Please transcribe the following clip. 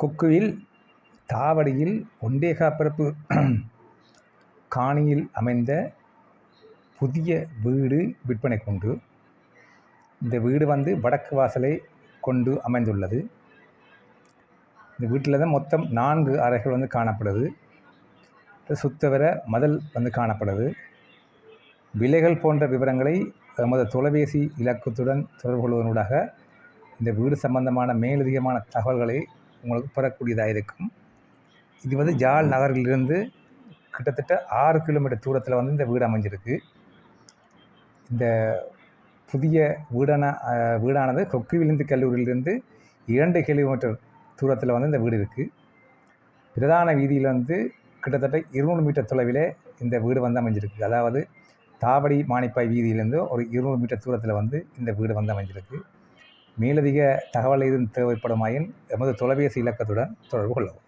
கொக்குவில் தாவடியில் ஒண்டேகாப்பிறப்பு காணியில் அமைந்த புதிய வீடு விற்பனைக்குண்டு இந்த வீடு வந்து வடக்கு வாசலை கொண்டு அமைந்துள்ளது. இந்த வீட்டில் தான் மொத்தம் நான்கு அறைகள் வந்து காணப்படுது. சுத்தவர மதல் வந்து காணப்படுது. விலைகள் போன்ற விவரங்களை எமது தொலைபேசி இலக்கத்துடன் தொடர்பு கொள்வதனூடாக இந்த வீடு சம்பந்தமான மேலதிகமான தகவல்களை உங்களுக்கு பெறக்கூடியதாக இருக்கும். இது வந்து ஜாழ் நகரிலிருந்து கிட்டத்தட்ட ஆறு கிலோமீட்டர் தூரத்தில் வந்து இந்த வீடு அமைஞ்சிருக்கு. இந்த புதிய வீடான வீடானது கொக்கு விழுந்து கல்லூரியிலிருந்து இரண்டு கிலோமீட்டர் தூரத்தில் வந்து இந்த வீடு இருக்குது பிரதான வீதியில் வந்து கிட்டத்தட்ட இருநூறு மீட்டர் தொலைவில் இந்த வீடு வந்து அமைஞ்சிருக்கு. அதாவது தாவடி மானிப்பாய் வீதியிலேருந்து ஒரு இருநூறு மீட்டர் தூரத்தில் வந்து இந்த வீடு வந்து அமைஞ்சிருக்கு. மேலதிக தகவல் எதுவும் தேவைப்படுமாயின் எமது தொலைபேசி இலக்கத்துடன் தொடர்பு கொள்ளவும்.